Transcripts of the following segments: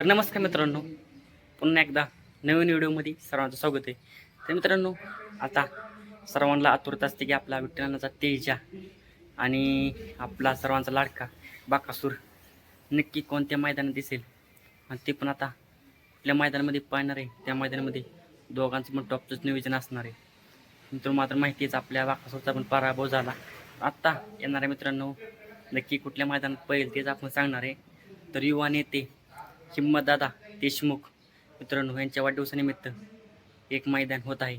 तर नमस्कार मित्रांनो पुन्हा एकदा नवीन व्हिडिओमध्ये सर्वांचं स्वागत आहे. तर मित्रांनो आता सर्वांना आतुरता असते की आपला विठ्ठलाचा तेजा आणि आपला सर्वांचा लाडका बाकासूर नक्की कोणत्या मैदानात दिसेल? आणि ते पण आता आपल्या मैदानामध्ये पाहणार आहे. त्या मैदानामध्ये दोघांचं पण टॉपचंच नियोजन असणार आहे. मित्र मात्र माहितीच आपल्या बाकासूरचा पण पराभव झाला. आत्ता येणाऱ्या मित्रांनो नक्की कुठल्या मैदानात पळेल तेच आपण सांगणार आहे. तर युवा नेते हिम्मतदादा देशमुख मित्रांनो यांच्या वाढदिवसानिमित्त एक मैदान होत आहे.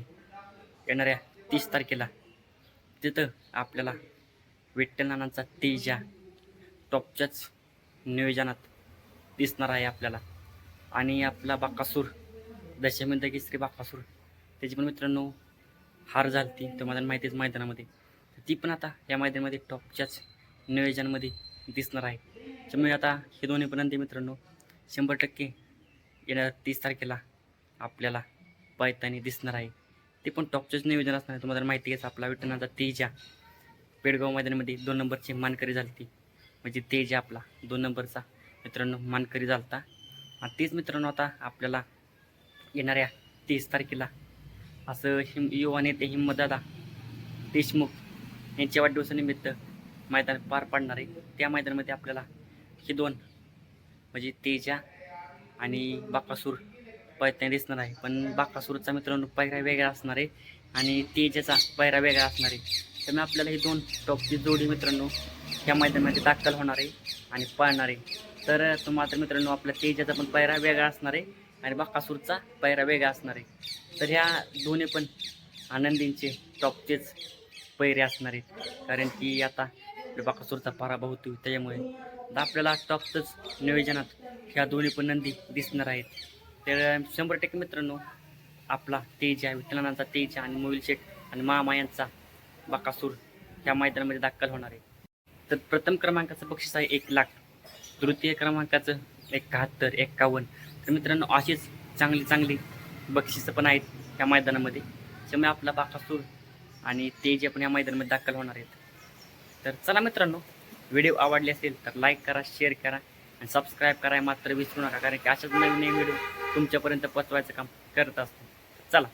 येणाऱ्या तीस तारखेला तिथं आपल्याला विठ्ठलनानांचा तेजा टॉपच्याच नियोजनात दिसणार आहे आपल्याला. आणि आपला बाकासूर दशमिंद श्री बाकासूर त्याची पण मित्रांनो हार झालती. तर मला माहितीच मैदानामध्ये. तर ती पण आता या मैदानामध्ये टॉपच्याच नियोजनामध्ये दिसणार आहे. त्यामुळे आता हे दोन्ही पण मित्रांनो शंभर टक्के येणाऱ्या तीस तारखेला आपल्याला पायतानी दिसणार आहे. ते पण टॉपचंच नियोजन असणार आहे. तुम्हाला माहिती आहे आपला विठ्ठलाचा तेजा पेडगाव मैदानामध्ये दोन नंबरची मानकरी झाली ती म्हणजे तेजा आपला दोन नंबरचा मित्रांनो मानकरी झालता. आणि तेच मित्रांनो आता आपल्याला येणाऱ्या तीस तारखेला असं हिम युवा नेते हिम्मतदादा देशमुख यांच्या वाढदिवसानिमित्त मैदान पार पाडणार आहे. त्या मैदानामध्ये आपल्याला हे दोन म्हणजे तेजा आणि बाकासूर. पळताना दिसणार आहे. पण बाकासूरचा मित्रांनो पायरा वेगळा असणार आहे आणि तेजाचा पायरा वेगळा असणार आहे. त्यामुळे आपल्याला हे दोन टॉपची जोडी मित्रांनो ह्या मैदानामध्ये दाखल होणार आहे आणि पाळणार आहे. तर तुम्हाला मित्रांनो आपल्या तेजाचा पण पायरा वेगळा असणार आहे आणि बाकासूरचा पायरा वेगळा असणार आहे. तर ह्या दोन्ही पण आनंदींचे टॉपचेच पैरे असणार आहेत. कारण की आता बाकासूरचा पराभव होतो त्याच्यामुळे आपल्याला टॉपचंच नियोजनात ह्या दोन्ही पण नंदी दिसणार आहेत. तर शंभर टक्के मित्रांनो आपला तेज आहे. विठ्ठलांचा तेज आणि मोहिल शेठ आणि मामा यांचा बाकासूर ह्या मैदानामध्ये दाखल होणार आहे. तर प्रथम क्रमांकाचं बक्षीस आहे एक लाख. तृतीय क्रमांकाचं एकाहत्तर एक्कावन्न तर मित्रांनो अशीच चांगली चांगली बक्षिसं पण आहेत ह्या मैदानामध्ये. त्यामुळे आपला बाकासूर आणि तेज पण या मैदानामध्ये दाखल होणार आहेत. तर चला मित्रांनो व्हिडिओ आवडले असेल तर लाईक करा शेअर करा आणि सबस्क्राईब करा मात्र विसरू नका कारण की अशाच नवीन नवीन व्हिडिओ तुमच्यापर्यंत पोचवायचं काम करत असतो. चला.